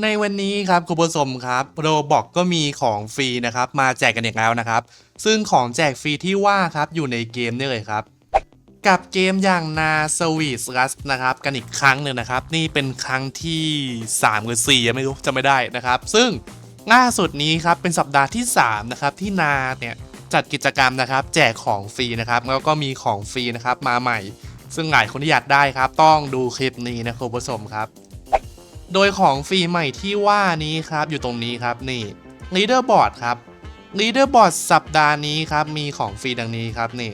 ในวันนี้ครับคุณผู้ชมครับโรบอกก็มีของฟรีนะครับ มาแจกกันอีกแล้วนะครับ ซึ่งของแจกฟรีที่ว่าครับอยู่ในเกมนี่เลยครับ กับเกมอย่างนาสวีสรัสนะครับกันอีกครั้งหนึ่งนะครับ นี่เป็นครั้งที่ 3 หรือ4ยังไม่รู้จะไม่ได้นะครับ ซึ่งล่าสุดนี้ครับเป็นสัปดาห์ที่ 3 นะครับ ที่นาเนี่ยจัดกิจกรรมนะครับ แจกของฟรีนะครับ แล้วก็มีของฟรีนะครับมาใหม่ ซึ่งหลายคนที่อยากได้ครับ ต้องดูคลิปนี้นะคุณผู้ชมครับ โดยของฟรีใหม่ที่ว่านี้ครับอยู่ตรงนี้ครับนี่ Leaderboard ครับ Leaderboard สัปดาห์นี้ครับมีของฟรีดังนี้ครับนี่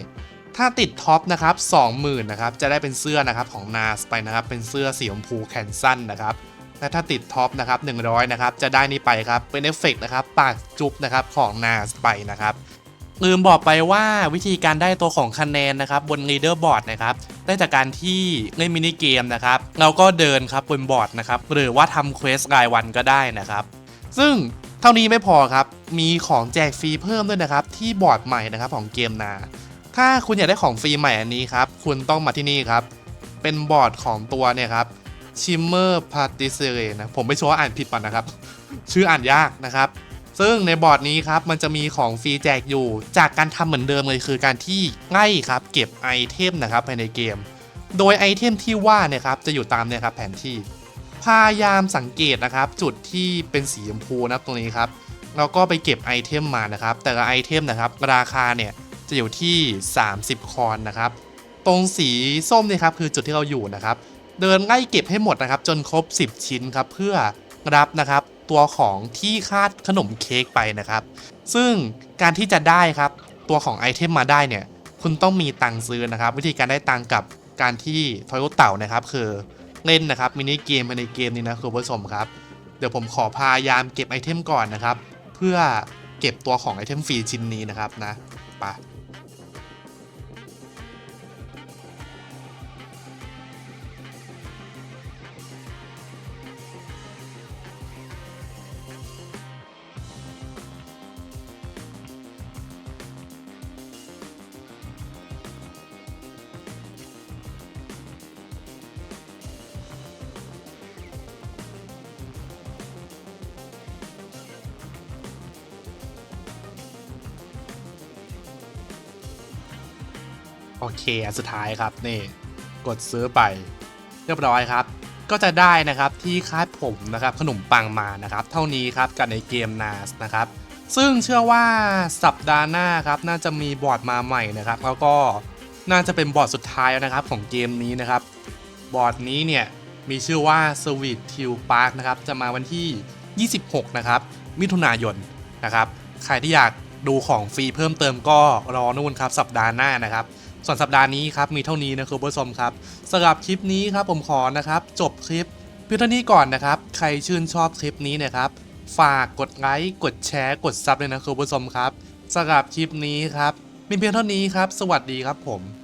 ถ้าติดท็อปนะครับ20,000นะครับจะได้เป็นเสื้อนะครับของ NAS ไปนะครับเป็นเสื้อสีชมพูแขนสั้นนะครับและถ้าติดท็อปนะครับ100นะครับจะได้นี่ไปครับเป็นเอฟเฟกต์นะครับปากจุ๊บนะครับของ NAS ไปนะครับ ลืมบอกไปว่าวิธีการได้ตัวของคะแนนนะครับบน leaderboard นะครับได้จากการที่เล่นมินิเกมนะครับเราก็เดินครับบนบอร์ดนะครับหรือว่าทำเควสรายวันก็ได้นะครับ ซึ่งเท่านี้ไม่พอครับ มีของแจกฟรีเพิ่มด้วยนะครับ ที่บอร์ดใหม่นะครับของเกมนา ถ้าคุณอยากได้ของฟรีใหม่อันนี้ครับ คุณต้องมาที่นี่ครับ เป็นบอร์ดของตัวเนี่ยครับ Shimmer p a t i s s e r e นะผมไม่ชัวร์ว่าอ่านผิดป่ะนะครับ ชื่ออ่านยากนะครับ ซึ่งในบอร์ดนี้ครับมันจะมีของฟรีแจกอยู่ จากการทำเหมือนเดิมเลยคือการที่ไล่ครับเก็บไอเทมนะครับภายในเกม โดยไอเทมที่ว่าเนี่ยครับจะอยู่ตามเนี่ยครับแผนที่ พยายามสังเกตนะครับจุดที่เป็นสีชมพูนะครับตรงนี้ครับแล้วก็ไปเก็บไอเทมมานะครับ แต่ละไอเทมนะครับราคาเนี่ยจะอยู่ที่ 30 คอนนะครับ ตรงสีส้มเนี่ยครับคือจุดที่เราอยู่นะครับ เดินไล่เก็บให้หมดนะครับ จนครบ 10 ชิ้นครับเพื่อรับนะครับ ตัวของที่คาดขนมเค้กไปนะครับ ซึ่งการที่จะได้ครับตัวของไอเทมมาได้เนี่ยคุณต้องมีตังค์ซื้อนะครับ วิธีการได้ตังค์กับการที่ทอยรถเต่านะครับ คือเล่นนะครับมินิเกมในเกมนี้นะคุณผู้ชมครับ เดี๋ยวผมขอพยายามเก็บไอเทมก่อนนะครับ เพื่อเก็บตัวของไอเทมฟรีชิ้นนี้นะครับนะไป โอเคอันสุดท้ายครับนี่กดซื้อไป เรียบร้อยครับ ก็จะได้นะครับที่คาดผมนะครับขนมปังมานะครับ เท่านี้ครับกับในเกม NAS นะครับ ซึ่งเชื่อว่าสัปดาห์หน้าครับน่าจะมีบอร์ดมาใหม่นะครับ แล้วก็น่าจะเป็นบอร์ดสุดท้ายแล้วนะครับของเกมนี้นะครับ บอร์ดนี้เนี่ยมีชื่อว่า Sweet t i l Park นะครับจะมาวันที่ 26 นะครับ มิถุนายนนะครับ ใครที่อยากดูของฟรีเพิ่มเติมก็รอนู่นครับสัปดาห์หน้านะครับ ส่วนสัปดาห์นี้ครับมีเท่านี้นะคุณผู้ชมครับสำหรับคลิปนี้ครับผมขอนะครับ จบคลิปเพียงเท่านี้ก่อนนะครับ ใครชื่นชอบคลิปนี้เนะครับฝากกดไลค์กดแชร์กดซับเลยนะคุณผู้ชมครับสำหรับคลิปนี้ครับมีเพียงเท่านี้ครับ สวัสดีครับผม